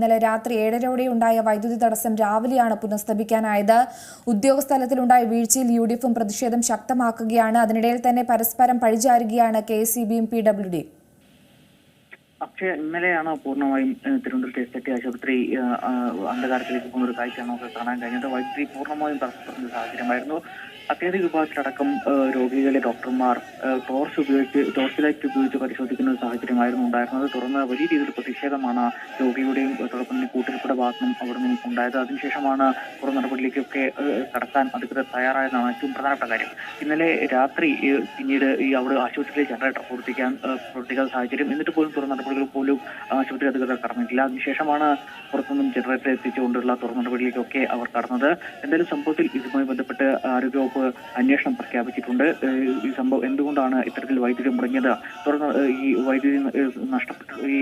ഇന്നലെ രാത്രി ഏഴരയോടെ ഉണ്ടായ വൈദ്യുതി തടസ്സം രാവിലെയാണ് പുനഃസ്ഥാപിക്കാനായത്. ഉദ്യോഗസ്ഥലത്തിലുണ്ടായ വീഴ്ചയിൽ യു ഡി എഫും പ്രതിഷേധം ശക്തമാക്കുകയാണ്. അതിനിടയിൽ തന്നെ പരസ്പരം പഴിചാരുകയാണ് കെ സി ബിയും പി ഡബ്ല്യു ഡി പക്ഷേ ഇന്നലെയാണ് പൂർണമായും തിരുവനന്തപുരത്തെ എസ് ടി ആശുപത്രി അന്ധകാരത്തിലേക്ക് പോകുന്ന ഒരു കാഴ്ച നമുക്ക് കാണാൻ കഴിഞ്ഞത്. വൈദ്യുതി പൂർണമായും തടസ്സപ്പെടുന്ന സാഹചര്യമായിരുന്നു. അത്യാധുനിക വിഭാഗത്തിലടക്കം രോഗികളെ ഡോക്ടർമാർ ടോർച്ച് ഉപയോഗിച്ച് ടോർച്ച് ലൈറ്റ് ഉപയോഗിച്ച് പരിശോധിക്കുന്ന ഒരു സാഹചര്യമായിരുന്നു ഉണ്ടായിരുന്നത്. തുടർന്ന് വലിയ രീതിയിൽ പ്രതിഷേധമാണ് രോഗിയുടെയും അതോടൊപ്പം തന്നെ കൂട്ടിരിപ്പുടെ ഭാഗത്തും അവിടെ നിന്നും ഉണ്ടായത്. അതിനുശേഷമാണ് പുറം നടപടിയിലേക്കൊക്കെ കടത്താൻ അധികൃതർ തയ്യാറായതാണ് ഏറ്റവും പ്രധാനപ്പെട്ട കാര്യം. ഇന്നലെ രാത്രി പിന്നീട് ഈ അവിടെ ആശുപത്രിയിൽ ജനറേറ്റർ പ്രവർത്തിക്കാൻ പ്രവർത്തിക്കാത്ത സാഹചര്യം. എന്നിട്ട് പോലും തുറന്ന നടപടികൾ പോലും ആശുപത്രി അധികൃതർ കടന്നിട്ടില്ല. അതിനുശേഷമാണ് പുറത്തുനിന്നും ജനറേറ്റർ എത്തിച്ചുകൊണ്ടുള്ള തുറന്ന നടപടിയിലേക്കൊക്കെ അവർ കടന്നത്. എന്തായാലും സംഭവത്തിൽ ഇതുമായി ബന്ധപ്പെട്ട് ആരോഗ്യവകുപ്പ് അന്വേഷണം പ്രഖ്യാപിച്ചിട്ടുണ്ട്. ഈ സംഭവം എന്തുകൊണ്ടാണ് ഇത്തരത്തിൽ വൈദ്യുതി മുടങ്ങിയത്? തുടർന്ന് ഈ വൈദ്യുതി നഷ്ടപ്പെട്ട ഈ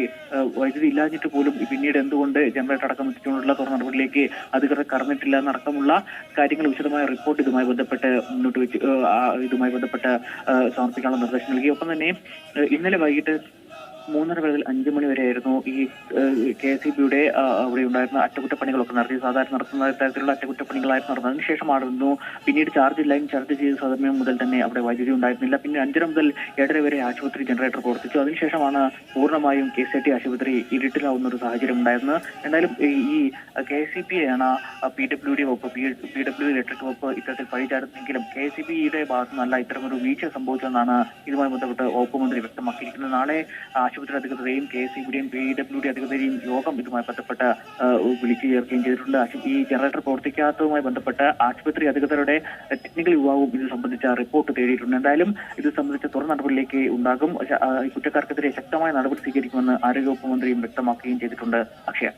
വൈദ്യുതി ഇല്ലാഞ്ഞിട്ട് പോലും പിന്നീട് എന്തുകൊണ്ട് ജനറേറ്റർ അടക്കം എത്തിച്ചുകൊണ്ടുള്ള തുടർ നടപടിയിലേക്ക് അധികൃതർ കടന്നിട്ടില്ല എന്നടക്കമുള്ള കാര്യങ്ങൾ വിശദമായ റിപ്പോർട്ട് ഇതുമായി ബന്ധപ്പെട്ട് മുന്നോട്ട് വെച്ച് ഇതുമായി ബന്ധപ്പെട്ട് സമർപ്പിക്കാനുള്ള നിർദ്ദേശം നൽകി. ഒപ്പം തന്നെ ഇന്നലെ വൈകിട്ട് മൂന്നര മുതൽ അഞ്ചു മണി വരെയായിരുന്നു ഈ കെ എസ് ഇ ബിയുടെ അവിടെ ഉണ്ടായിരുന്ന അറ്റകുറ്റപ്പണികളൊക്കെ നടത്തി സാധാരണ നടത്തുന്ന തരത്തിലുള്ള അറ്റകുറ്റപ്പണികളായിരുന്നു നടന്നത്. അതിനുശേഷമായിരുന്നു പിന്നീട് ചാർജ് ലൈൻ ചാർജ് ചെയ്ത സമയം മുതൽ തന്നെ അവിടെ വൈദ്യുതി ഉണ്ടായിരുന്നില്ല. പിന്നെ അഞ്ചര മുതൽ ഏഴര വരെ ആശുപത്രി ജനറേറ്റർ പ്രവർത്തിച്ചു. അതിനുശേഷമാണ് പൂർണമായും കെ എസ് ടി ആശുപത്രി ഇരുട്ടിലാവുന്ന ഒരു സാഹചര്യം ഉണ്ടായിരുന്നത്. എന്തായാലും ഈ- കെ എസ് സി പി ആണ് പി ഡബ്ല്യു ഡി വകുപ്പ് പി ഡബ്ല്യു ഇലക്ട്രിക് വകുപ്പ് ഇത്തരത്തിൽ പഴിചാരുന്നെങ്കിലും കെ എസ് സി ബിയുടെ ഭാഗത്തുനിന്നല്ല ഇത്തരമൊരു വീഴ്ച സംഭവിച്ചതെന്നാണ് ഇതുമായി ബന്ധപ്പെട്ട് വകുപ്പ് മന്ത്രി വ്യക്തമാക്കിയിരിക്കുന്നത്. നാളെ ആശുപത്രി അധികൃതരെയും കെ എസ് ഇ ബിയുടെയും പി ഡബ്ല്യു ഡി അധികൃതരെയും യോഗം ഇതുമായി ബന്ധപ്പെട്ട് വിളിച്ചു ചേർക്കുകയും ചെയ്തിട്ടുണ്ട്. ഈ ജനറേറ്റർ പ്രവർത്തിക്കാത്തതുമായി ബന്ധപ്പെട്ട് ആശുപത്രി അധികൃതരുടെ ടെക്നിക്കൽ വിഭാഗവും ഇത് സംബന്ധിച്ച റിപ്പോർട്ട് തേടിയിട്ടുണ്ട്. എന്തായാലും ഇത് സംബന്ധിച്ച തുടർ നടപടിയിലേക്ക് ഉണ്ടാകും. കുറ്റക്കാർക്കെതിരെ ശക്തമായ നടപടി സ്വീകരിക്കുമെന്ന് ആരോഗ്യവകുപ്പ് മന്ത്രിയും വ്യക്തമാക്കുകയും ചെയ്തിട്ടുണ്ട്. അക്ഷയ.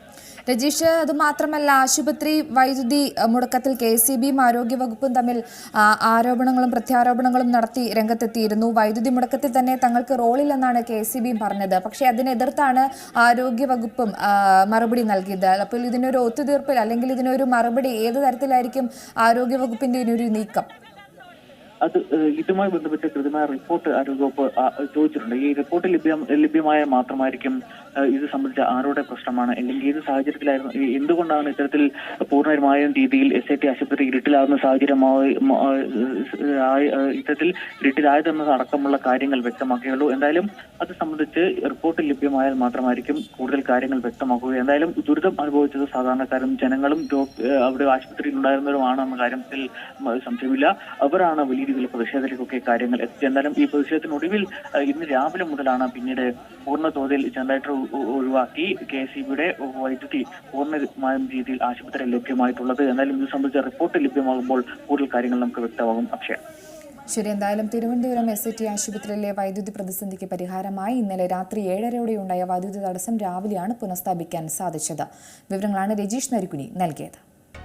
രജീഷ് അത് മാത്രമല്ല ആശുപത്രി വൈദ്യുതി മുടക്കത്തിൽ കെ സി ബിയും ആരോഗ്യവകുപ്പും തമ്മിൽ ആരോപണങ്ങളും പ്രത്യാരോപണങ്ങളും നടത്തി രംഗത്തെത്തിയിരുന്നു. വൈദ്യുതി മുടക്കത്തിൽ തന്നെ തങ്ങൾക്ക് റോളില്ലെന്നാണ് കെ സി ബിയും പറഞ്ഞത്. പക്ഷേ അതിനെതിർത്താണ് ആരോഗ്യവകുപ്പും മറുപടി നൽകിയത്. അപ്പോൾ ഇതിനൊരു ഒത്തുതീർപ്പിൽ അല്ലെങ്കിൽ ഇതിനൊരു മറുപടി ഏത് തരത്തിലായിരിക്കും ആരോഗ്യവകുപ്പിന്റെ ഇനിയൊരു നീക്കം? അത് ഇതുമായി ബന്ധപ്പെട്ട് കൃത്യമായ റിപ്പോർട്ട് ആരോഗ്യവകുപ്പ് ചോദിച്ചിട്ടുണ്ട്. ഈ റിപ്പോർട്ട് ലഭ്യം ലഭ്യമായ മാത്രമായിരിക്കും ഇത് സംബന്ധിച്ച ആരുടെ പ്രശ്നമാണ്? അല്ലെങ്കിൽ ഏത് സാഹചര്യത്തിലായിരുന്നു? എന്തുകൊണ്ടാണ് ഇത്തരത്തിൽ പൂർണമായ രീതിയിൽ എസ് ഐ ടി ആശുപത്രി ഇരുട്ടിലാകുന്ന സാഹചര്യമായി ഇത്തരത്തിൽ ഇരുട്ടിലായതെന്നത് അടക്കമുള്ള കാര്യങ്ങൾ വ്യക്തമാക്കുകയുള്ളൂ. എന്തായാലും അത് സംബന്ധിച്ച് റിപ്പോർട്ട് ലഭ്യമായാൽ മാത്രമായിരിക്കും കൂടുതൽ കാര്യങ്ങൾ വ്യക്തമാക്കുക എന്തായാലും ദുരിതം അനുഭവിച്ചത് സാധാരണക്കാരും ജനങ്ങളും അവിടെ ആശുപത്രിയിൽ ഉണ്ടായിരുന്നവരുമാണ് എന്ന കാര്യത്തിൽ സംശയമില്ല. അവരാണ് വലിയ രീതിയിൽ പ്രതിഷേധത്തിലേക്കൊക്കെ കാര്യങ്ങൾ എത്തി. എന്നാലും ഈ പ്രതിഷേധത്തിനൊടുവിൽ ഇന്ന് രാവിലെ മുതലാണ് പിന്നീട് പൂർണ തോതിൽ ജനറേറ്റർ ഒഴിവാക്കി കെ എസ് ഇ ബിയുടെ വൈദ്യുതി പൂർണമായും രീതിയിൽ ആശുപത്രി ലഭ്യമായിട്ടുള്ളത്. എന്നാലും ഇത് സംബന്ധിച്ച റിപ്പോർട്ട് ലഭ്യമാകുമ്പോൾ കൂടുതൽ കാര്യങ്ങൾ നമുക്ക് വ്യക്തമാകും അക്ഷയ. ശരി എന്തായാലും തിരുവനന്തപുരം എസ് ഐ ടി ആശുപത്രിയിലെ വൈദ്യുതി പ്രതിസന്ധിക്ക് പരിഹാരമായി ഇന്നലെ രാത്രി ഏഴരയോടെയുണ്ടായ വൈദ്യുതി തടസ്സം രാവിലെയാണ് പുനഃസ്ഥാപിക്കാൻ സാധിച്ചത്. വിവരങ്ങളാണ് രജീഷ് നരിക്കുനി നൽകിയത്.